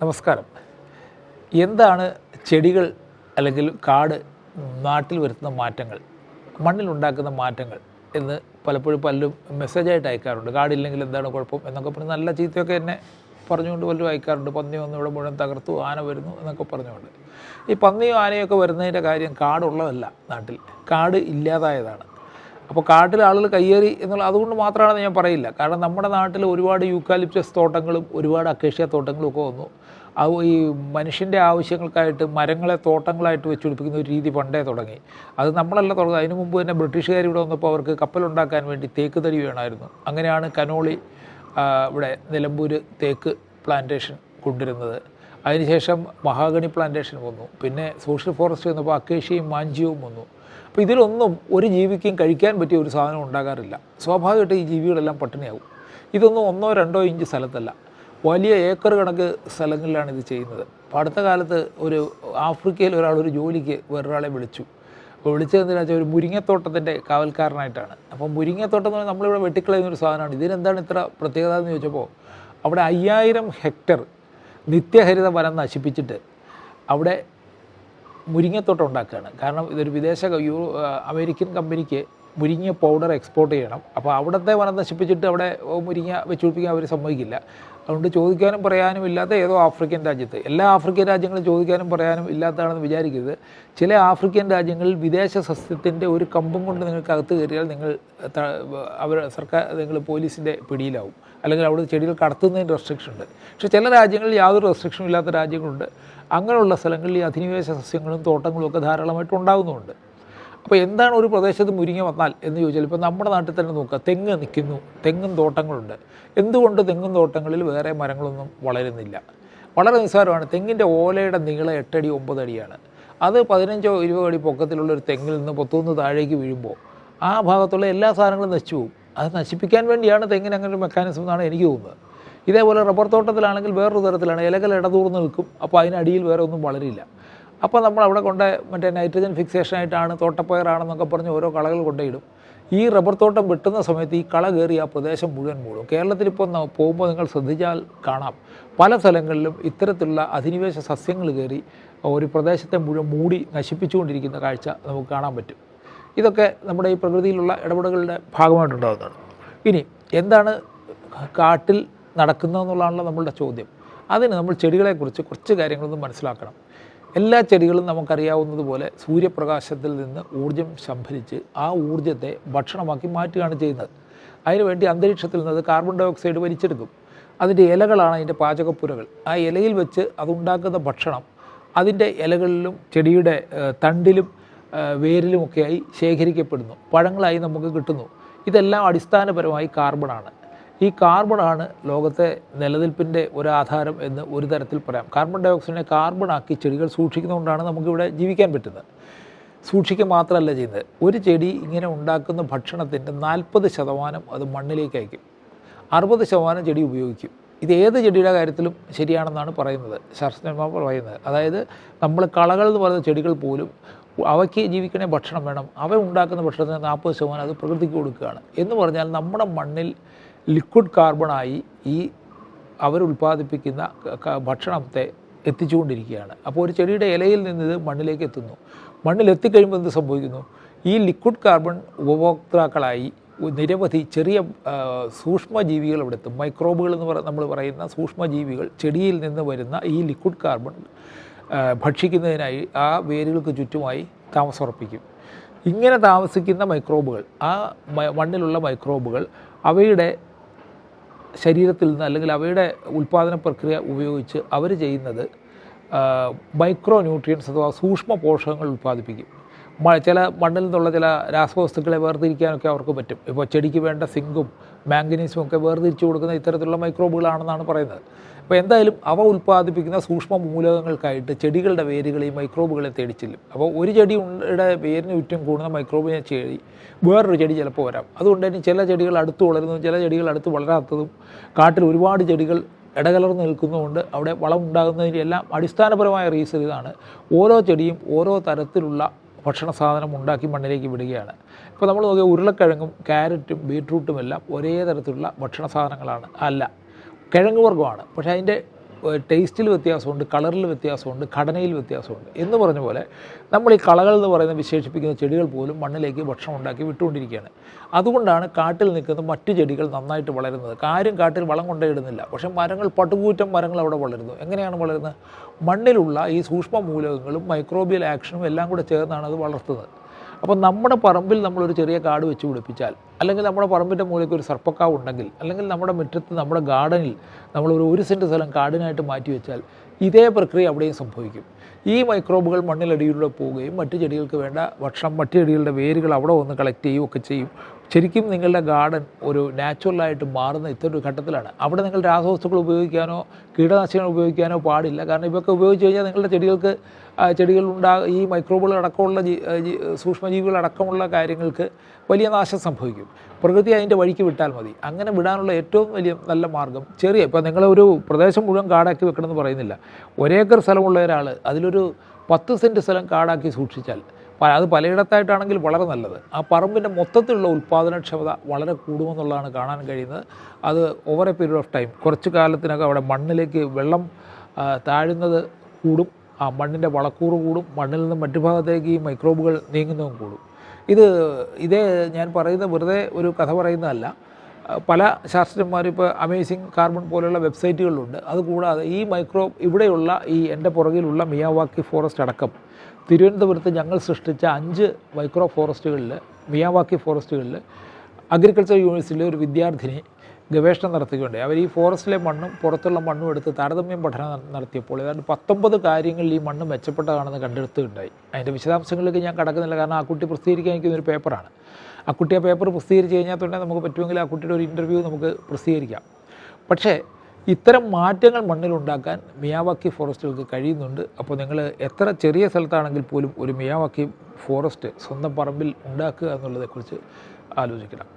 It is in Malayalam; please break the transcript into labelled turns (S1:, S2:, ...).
S1: നമസ്കാരം. എന്താണ് ചെടികൾ അല്ലെങ്കിൽ കാട് നാട്ടിൽ വരുത്തുന്ന മാറ്റങ്ങൾ മണ്ണിലുണ്ടാക്കുന്ന മാറ്റങ്ങൾ എന്ന് പലപ്പോഴും പലരും മെസ്സേജായിട്ട് അയക്കാറുണ്ട്. കാടില്ലെങ്കിൽ എന്താണ് കുഴപ്പം എന്നൊക്കെ പറഞ്ഞ് നല്ല ചീത്തയൊക്കെ എന്നെ പറഞ്ഞുകൊണ്ട് പലരും അയക്കാറുണ്ട്. പന്നി വന്ന് ഇവിടെ മുഴുവൻ തകർത്തു ആന വരുന്നു എന്നൊക്കെ പറഞ്ഞുകൊണ്ട്. ഈ പന്നിയും ആനയൊക്കെ വരുന്നതിന്റെ കാര്യം കാടുള്ളതല്ല നാട്ടിൽ. കാട് ഇല്ലാതായതാണ്. അപ്പോൾ കാട്ടിൽ ആളുകൾ കയ്യേറി എന്നുള്ള അതുകൊണ്ട് മാത്രമാണെന്ന് ഞാൻ പറയില്ല. കാരണം നമ്മുടെ നാട്ടിൽ ഒരുപാട് യൂക്കാലിപ്റ്റസ് തോട്ടങ്ങളും ഒരുപാട് അക്കേഷ്യ തോട്ടങ്ങളും ഒക്കെ വന്നു. ഈ മനുഷ്യന്റെ ആവശ്യങ്ങൾക്കായിട്ട് മരങ്ങളെ തോട്ടങ്ങളായിട്ട് വെച്ച് പിടിപ്പിക്കുന്ന ഒരു രീതി പണ്ടേ തുടങ്ങി. അത് നമ്മളല്ല തുടങ്ങി അതിനു മുമ്പ് തന്നെ ബ്രിട്ടീഷുകാർ ഇവിടെ വന്നപ്പോൾ അവർക്ക് കപ്പലുണ്ടാക്കാൻ വേണ്ടി തേക്ക് തടി വേണമായിരുന്നു. അങ്ങനെയാണ് കനോളി ഇവിടെ നിലമ്പൂർ തേക്ക് പ്ലാന്റേഷൻ കൊണ്ടുവരുന്നത്. അതിനുശേഷം മഹാഗണി പ്ലാന്റേഷൻ വന്നു. പിന്നെ സോഷ്യൽ ഫോറസ്റ്റ് വന്നപ്പോൾ അക്കേഷ്യയും മാഞ്ചിയവും വന്നു. അപ്പോൾ ഇതിലൊന്നും ഒരു ജീവിക്കും കഴിക്കാൻ പറ്റിയ ഒരു സാധനം ഉണ്ടാകാറില്ല. സ്വാഭാവികമായിട്ട് ഈ ജീവികളെല്ലാം പട്ടിണിയാവും. ഇതൊന്നും ഒന്നോ രണ്ടോ ഇഞ്ച് സ്ഥലത്തല്ല. വലിയ ഏക്കർ കണക്ക് സ്ഥലങ്ങളിലാണ് ഇത് ചെയ്യുന്നത്. അപ്പോൾ അടുത്ത കാലത്ത് ഒരു ആഫ്രിക്കയിൽ ഒരാൾ ഒരു ജോലിക്ക് വേറൊരാളെ വിളിച്ചു. അപ്പോൾ വിളിച്ചതെന്തിനാ വെച്ചാൽ ഒരു മുരിങ്ങത്തോട്ടത്തിന്റെ കാവൽക്കാരനായിട്ടാണ്. അപ്പോൾ മുരിങ്ങത്തോട്ടം എന്ന് പറഞ്ഞാൽ നമ്മളിവിടെ വെട്ടിക്കളയുന്ന ഒരു സാധനമാണ്. ഇതിനെന്താണ് ഇത്ര പ്രത്യേകത എന്ന് ചോദിച്ചപ്പോൾ അവിടെ അയ്യായിരം ഹെക്ടർ നിത്യഹരിത വനം നശിപ്പിച്ചിട്ട് അവിടെ മുരിങ്ങത്തോട്ടം ഉണ്ടാക്കുകയാണ്. കാരണം ഇതൊരു വിദേശ അമേരിക്കൻ കമ്പനിക്ക് മുരിങ്ങ പൗഡർ എക്സ്പോർട്ട് ചെയ്യണം. അപ്പോൾ അവിടുത്തെ വനം നശിപ്പിച്ചിട്ട് അവിടെ മുരിങ്ങ വെച്ചുപിടിപ്പിക്കാൻ അവർ സമ്മതിക്കില്ല. അതുകൊണ്ട് ചോദിക്കാനും പറയാനും ഇല്ലാത്ത ഏതോ ആഫ്രിക്കൻ രാജ്യത്ത്. എല്ലാ ആഫ്രിക്കൻ രാജ്യങ്ങളും ചോദിക്കാനും പറയാനും ഇല്ലാത്തതാണെന്ന് വിചാരിക്കരുത്. ചില ആഫ്രിക്കൻ രാജ്യങ്ങളിൽ വിദേശ സസ്യത്തിന്റെ ഒരു കമ്പം കൊണ്ട് നിങ്ങൾക്ക് അകത്ത് കയറിയാൽ നിങ്ങൾ അവർ സർക്കാർ നിങ്ങൾ പോലീസിന്റെ പിടിയിലാവും. അല്ലെങ്കിൽ അവിടെ ചെടികൾ കടത്തുന്നതിന് റെസ്ട്രിക്ഷൻ ഉണ്ട്. പക്ഷേ ചില രാജ്യങ്ങളിൽ യാതൊരു റെസ്ട്രിക്ഷനും ഇല്ലാത്ത രാജ്യങ്ങളുണ്ട്. അങ്ങനെയുള്ള സ്ഥലങ്ങളിൽ ഈ അധിനിവേശ സസ്യങ്ങളും തോട്ടങ്ങളും ഒക്കെ ധാരാളമായിട്ട് ഉണ്ടാകുന്നുമുണ്ട് അപ്പോൾ എന്താണ് ഒരു പ്രദേശത്ത് മുരിങ്ങ വന്നാൽ എന്ന് ചോദിച്ചാൽ ഇപ്പോൾ നമ്മുടെ നാട്ടിൽ തന്നെ നോക്കുക. തെങ്ങ് നിൽക്കുന്നു. തെങ്ങും തോട്ടങ്ങളുണ്ട്. എന്തുകൊണ്ട് തെങ്ങും തോട്ടങ്ങളിൽ വേറെ മരങ്ങളൊന്നും വളരുന്നില്ല? വളരെ നിസ്സാരമാണ്. തെങ്ങിന്റെ ഓലയുടെ നീളം എട്ടടി ഒമ്പത് അടിയാണ്. അത് പതിനഞ്ചോ ഇരുപതോ അടി പൊക്കത്തിലുള്ള ഒരു തെങ്ങിൽ നിന്ന് പൊത്തുനിന്ന് താഴേക്ക് വീഴുമ്പോൾ ആ ഭാഗത്തുള്ള എല്ലാ സാധനങ്ങളും നശിച്ചു പോകും. അത് നശിപ്പിക്കാൻ വേണ്ടിയാണ് തെങ്ങിന് അങ്ങനെ ഒരു മെക്കാനിസം എന്നാണ് എനിക്ക് തോന്നുന്നത്. ഇതേപോലെ റബ്ബർ തോട്ടത്തിലാണെങ്കിൽ വേറൊരു തരത്തിലാണ്. ഇലകൾ ഇടതൂർന്ന് നിൽക്കും. അപ്പോൾ അതിനടിയിൽ വേറെ ഒന്നും വളരില്ല. അപ്പോൾ നമ്മൾ അവിടെ കൊണ്ട് മറ്റേ നൈട്രജൻ ഫിക്സേഷനായിട്ടാണ് തോട്ടപ്പയറാണെന്നൊക്കെ പറഞ്ഞ് ഓരോ കളകൾ കൊണ്ടുപോയിടും ഈ റബ്ബർ തോട്ടം വെട്ടുന്ന സമയത്ത് ഈ കള കയറി ആ പ്രദേശം മുഴുവൻ മൂടും. കേരളത്തിൽ ഇപ്പോൾ പോകുമ്പോൾ നിങ്ങൾ ശ്രദ്ധിച്ചാൽ കാണാം. പല സ്ഥലങ്ങളിലും ഇത്തരത്തിലുള്ള അധിനിവേശ സസ്യങ്ങൾ കയറി ഒരു പ്രദേശത്തെ മുഴുവൻ മൂടി നശിപ്പിച്ചുകൊണ്ടിരിക്കുന്ന കാഴ്ച നമുക്ക് കാണാൻ പറ്റും. ഇതൊക്കെ നമ്മുടെ ഈ പ്രകൃതിയിലുള്ള ഇടപെടലുകളുടെ ഭാഗമായിട്ടുണ്ടാകുന്നതാണ് ഇനി എന്താണ് കാട്ടിൽ നടക്കുന്നതെന്നുള്ളതാണല്ലോ നമ്മളുടെ ചോദ്യം. അതിന് നമ്മൾ ചെടികളെക്കുറിച്ച് കുറച്ച് കാര്യങ്ങളൊന്നും മനസ്സിലാക്കണം. എല്ലാ ചെടികളും നമുക്കറിയാവുന്നതുപോലെ സൂര്യപ്രകാശത്തിൽ നിന്ന് ഊർജം സംഭരിച്ച് ആ ഊർജത്തെ ഭക്ഷണമാക്കി മാറ്റുകയാണ് ചെയ്യുന്നത്. അതിനുവേണ്ടി അന്തരീക്ഷത്തിൽ നിന്ന് കാർബൺ ഡൈ ഓക്സൈഡ് വലിച്ചെടുക്കും. അതിന്റെ ഇലകളാണ് അതിന്റെ പാചകപ്പുരകൾ. ആ ഇലയിൽ വെച്ച് അതുണ്ടാക്കുന്ന ഭക്ഷണം അതിന്റെ ഇലകളിലും ചെടിയുടെ തണ്ടിലും വേരിലുമൊക്കെയായി ശേഖരിക്കപ്പെടുന്നു. പഴങ്ങളായി നമുക്ക് കിട്ടുന്നു. ഇതെല്ലാം അടിസ്ഥാനപരമായി കാർബണാണ് ഈ കാർബണാണ് ലോകത്തെ നിലനിൽപ്പിന്റെ ഒരു ആധാരം എന്ന് ഒരു തരത്തിൽ പറയാം. കാർബൺ ഡൈ ഓക്സൈഡിനെ കാർബണാക്കി ചെടികൾ സൂക്ഷിക്കുന്നതുകൊണ്ടാണ് നമുക്കിവിടെ ജീവിക്കാൻ പറ്റുന്നത്. സൂക്ഷിക്കുക മാത്രമല്ല ചെയ്യുന്നത്. ഒരു ചെടി ഇങ്ങനെ ഉണ്ടാക്കുന്ന ഭക്ഷണത്തിന്റെ നാൽപ്പത് ശതമാനം അത് മണ്ണിലേക്ക് അയക്കും. അറുപത് ശതമാനം ചെടി ഉപയോഗിക്കും. ഇത് ഏത് ചെടിയുടെ കാര്യത്തിലും ശരിയാണെന്നാണ് പറയുന്നത്. ശാസ്ത്രജ്ഞന്മാർ പറയുന്നത്. അതായത് നമ്മൾ കളകൾ എന്ന് പറയുന്ന ചെടികൾ പോലും അവയ്ക്ക് ജീവിക്കണേ ഭക്ഷണം വേണം. അവ ഉണ്ടാക്കുന്ന ഭക്ഷണത്തിന് നാൽപ്പത് ശതമാനം അത് പ്രകൃതിക്ക് കൊടുക്കുകയാണ്. എന്ന് പറഞ്ഞാൽ നമ്മുടെ മണ്ണിൽ ലിക്വിഡ് കാർബണായി ഈ അവരുൽപ്പാദിപ്പിക്കുന്ന ഭക്ഷണത്തെ എത്തിച്ചുകൊണ്ടിരിക്കുകയാണ്. അപ്പോൾ ഒരു ചെടിയുടെ ഇലയിൽ നിന്ന് ഇത് മണ്ണിലേക്ക് എത്തുന്നു. മണ്ണിൽ എത്തിക്കഴിയുമ്പോൾ എന്ത് സംഭവിക്കുന്നു? ഈ ലിക്വിഡ് കാർബൺ ഉപഭോക്താക്കളായി നിരവധി ചെറിയ സൂക്ഷ്മജീവികൾ ഇവിടെ എത്തും. മൈക്രോബുകൾ എന്ന് പറ നമ്മൾ പറയുന്ന സൂക്ഷ്മജീവികൾ ചെടിയിൽ നിന്ന് വരുന്ന ഈ ലിക്വിഡ് കാർബൺ ഭക്ഷിക്കുന്നതിനായി ആ വേരുകൾക്ക് ചുറ്റുമായി താമസമുറപ്പിക്കും. ഇങ്ങനെ താമസിക്കുന്ന മൈക്രോബുകൾ ആ മണ്ണിലുള്ള മൈക്രോബുകൾ അവയുടെ ശരീരത്തിൽ നിന്ന് അല്ലെങ്കിൽ അവയുടെ ഉൽപ്പാദന പ്രക്രിയ ഉപയോഗിച്ച് അവർ ചെയ്യുന്നത് മൈക്രോ ന്യൂട്രിയൻസ് അഥവാ സൂക്ഷ്മ പോഷകങ്ങൾ ഉൽപ്പാദിപ്പിക്കും. ചില മണ്ണിൽ നിന്നുള്ള ചില രാസവസ്തുക്കളെ വേർതിരിക്കാനൊക്കെ അവർക്ക് പറ്റും. ഇപ്പോൾ ചെടിക്ക് വേണ്ട സിങ്കും മാംഗനീസും ഒക്കെ വേർതിരിച്ചു കൊടുക്കുന്ന ഇത്തരത്തിലുള്ള മൈക്രോബുകളാണെന്നാണ് പറയുന്നത്. അപ്പോൾ എന്തായാലും അവ ഉൽപ്പാദിപ്പിക്കുന്ന സൂക്ഷ്മ മൂലകങ്ങൾക്കായിട്ട് ചെടികളുടെ വേരുകൾ ഈ മൈക്രോബുകളെ തേടിച്ചില്ലും അപ്പോൾ ഒരു ചെടിയുടെ വേരിന് ചുറ്റും കൂടുന്ന മൈക്രോബിനെ ചെടി വേറൊരു ചെടി ചിലപ്പോൾ വരാം. അതുകൊണ്ട് തന്നെ ചില ചെടികൾ അടുത്ത് വളരുന്നതും ചില ചെടികൾ അടുത്ത് വളരാത്തതും കാട്ടിൽ ഒരുപാട് ചെടികൾ ഇടകലർന്ന് നിൽക്കുന്നതുകൊണ്ട് അവിടെ വളം ഉണ്ടാകുന്നതിന്റെ എല്ലാം അടിസ്ഥാനപരമായ റീസൺ ഇതാണ്. ഓരോ ചെടിയും ഓരോ തരത്തിലുള്ള ഭക്ഷണ സാധനം ഉണ്ടാക്കി മണ്ണിലേക്ക് വിടുകയാണ്. ഇപ്പോൾ നമ്മൾ നോക്കിയാൽ ഉരുളക്കിഴങ്ങും ക്യാരറ്റും ബീട്രൂട്ടും എല്ലാം ഒരേ തരത്തിലുള്ള ഭക്ഷണ സാധനങ്ങളാണ്. അല്ല കിഴങ്ങ് വർഗമാണ്. പക്ഷേ അതിന്റെ ടേസ്റ്റിൽ വ്യത്യാസമുണ്ട് കളറിൽ വ്യത്യാസമുണ്ട് ഘടനയിൽ വ്യത്യാസമുണ്ട് എന്ന് പറഞ്ഞ പോലെ നമ്മൾ ഈ കളകൾ എന്ന് പറയുന്ന വിശേഷിപ്പിക്കുന്ന ചെടികൾ പോലും മണ്ണിലേക്ക് ഭക്ഷണം ഉണ്ടാക്കി വിട്ടുകൊണ്ടിരിക്കുകയാണ്. അതുകൊണ്ടാണ് കാട്ടിൽ നിൽക്കുന്ന മറ്റു ചെടികൾ നന്നായിട്ട് വളരുന്നത്. കാര്യം കാട്ടിൽ വളം കൊണ്ടേയിടുന്നില്ല പക്ഷേ മരങ്ങൾ പട്ടുകൂറ്റം മരങ്ങൾ അവിടെ വളരുന്നു. എങ്ങനെയാണ് വളരുന്നത്? മണ്ണിലുള്ള ഈ സൂക്ഷ്മ മൂലകങ്ങളും മൈക്രോബിയൽ ആക്ഷനും എല്ലാം കൂടെ ചേർന്നാണ് അത് വളർത്തുന്നത്. അപ്പോൾ നമ്മുടെ പറമ്പിൽ നമ്മളൊരു ചെറിയ കാട് വെച്ച് പിടിപ്പിച്ചാൽ അല്ലെങ്കിൽ നമ്മുടെ പറമ്പിന്റെ മൂലയ്ക്ക് ഒരു സർപ്പക്കാവ് ഉണ്ടെങ്കിൽ അല്ലെങ്കിൽ നമ്മുടെ മുറ്റത്ത് നമ്മുടെ ഗാർഡനിൽ നമ്മൾ ഒരു ഒരു സെന്റ് സ്ഥലം കാടിനായിട്ട് മാറ്റി വെച്ചാൽ ഇതേ പ്രക്രിയ അവിടെയും സംഭവിക്കും. ഈ മൈക്രോബുകൾ മണ്ണിലടിയിലൂടെ പോവുകയും മറ്റു ചെടികൾക്ക് വേണ്ട ഭക്ഷണം മറ്റു ചെടികളുടെ വേരുകൾ അവിടെ വന്ന് കളക്ട് ചെയ്യുകയൊക്കെ ചെയ്യും. ശരിക്കും നിങ്ങളുടെ ഗാർഡൻ ഒരു നാച്ചുറലായിട്ട് മാറുന്ന ഇത്തരം ഒരു ഘട്ടത്തിലാണ്. അവിടെ നിങ്ങൾ രാസവസ്തുക്കൾ ഉപയോഗിക്കാനോ കീടനാശിനികൾ ഉപയോഗിക്കാനോ പാടില്ല. കാരണം ഇവയൊക്കെ ഉപയോഗിച്ച് കഴിഞ്ഞാൽ നിങ്ങളുടെ ചെടികൾക്ക് ചെടികൾ ചെടികളുണ്ടാ ഈ മൈക്രോബുകൾ അടക്കമുള്ള സൂക്ഷ്മജീവികൾ അടക്കമുള്ള കാര്യങ്ങൾക്ക് വലിയ നാശം സംഭവിക്കും. പ്രകൃതി അതിന്റെ വഴിക്ക് വിട്ടാൽ മതി. അങ്ങനെ വിടാനുള്ള ഏറ്റവും വലിയ നല്ല മാർഗം ചെറിയ ഇപ്പോൾ നിങ്ങളൊരു പ്രദേശം മുഴുവൻ കാടാക്കി വെക്കണമെന്ന് പറയുന്നില്ല. ഒരേക്കർ സ്ഥലമുള്ള ഒരാൾ അതിലൊരു പത്ത് സെന്റ് സ്ഥലം കാടാക്കി സൂക്ഷിച്ചാൽ അത് പലയിടത്തായിട്ടാണെങ്കിൽ വളരെ നല്ലത്. ആ പറമ്പിന്റെ മൊത്തത്തിലുള്ള ഉൽപ്പാദനക്ഷമത വളരെ കൂടുമെന്നുള്ളതാണ് കാണാൻ കഴിയുന്നത്. അത് over a period of time കുറച്ച് കാലത്തിനകം അവിടെ മണ്ണിലേക്ക് വെള്ളം താഴുന്നത് കൂടും. ആ മണ്ണിന്റെ വളക്കൂറ് കൂടും. മണ്ണിൽ നിന്ന് മറ്റു ഭാഗത്തേക്ക് ഈ മൈക്രോബുകൾ നീങ്ങുന്നതും കൂടും. ഇത് ഇതേ ഞാൻ പറയുന്ന വെറുതെ ഒരു കഥ പറയുന്നതല്ല. പല ശാസ്ത്രജ്ഞന്മാരും ഇപ്പോൾ അമേസിങ് കാർബൺ പോലെയുള്ള വെബ്സൈറ്റുകളുണ്ട് അതുകൂടാതെ ഈ മൈക്രോ ഇവിടെയുള്ള ഈ എന്റെ പുറകിലുള്ള മിയാവാക്കി ഫോറസ്റ്റ് അടക്കം തിരുവനന്തപുരത്ത് ഞങ്ങൾ സൃഷ്ടിച്ച അഞ്ച് മൈക്രോ ഫോറസ്റ്റുകളിൽ മിയാവാക്കി ഫോറസ്റ്റുകളിൽ അഗ്രികൾച്ചർ യൂണിവേഴ്സിറ്റിയിലെ ഒരു വിദ്യാർത്ഥിനി ഗവേഷണം നടത്തുകയുണ്ടായി. അവർ ഈ ഫോറസ്റ്റിലെ മണ്ണും പുറത്തുള്ള മണ്ണും എടുത്ത് താരതമ്യം പഠനം നടത്തിയപ്പോൾ ഏതാണ്ട് പത്തൊമ്പത് കാര്യങ്ങളിൽ ഈ മണ്ണ് മെച്ചപ്പെട്ടതാണെന്ന് കണ്ടെടുത്തുകയുണ്ടായി. അതിന്റെ വിശദാംശങ്ങളിലേക്ക് ഞാൻ കടക്കുന്നില്ല. കാരണം ആ കുട്ടി പ്രസിദ്ധീകരിക്കാൻ എനിക്കൊരു പേപ്പറാണ് ആ കുട്ടി ആ പേപ്പർ പ്രസിദ്ധീകരിച്ച് കഴിഞ്ഞാൽ തന്നെ നമുക്ക് പറ്റുമെങ്കിൽ ആ കുട്ടിയുടെ ഒരു ഇന്റർവ്യൂ നമുക്ക് പ്രസിദ്ധീകരിക്കാം. പക്ഷേ ഇത്തരം മാറ്റങ്ങൾ മണ്ണിലുണ്ടാക്കാൻ മിയാവാക്കി ഫോറസ്റ്റുകൾക്ക് കഴിയുന്നുണ്ട്. അപ്പോൾ നിങ്ങൾ എത്ര ചെറിയ സ്ഥലത്താണെങ്കിൽ പോലും ഒരു മിയാവാക്കി ഫോറസ്റ്റ് സ്വന്തം പറമ്പിൽ ഉണ്ടാക്കുക എന്നുള്ളതെക്കുറിച്ച് ആലോചിക്കണം.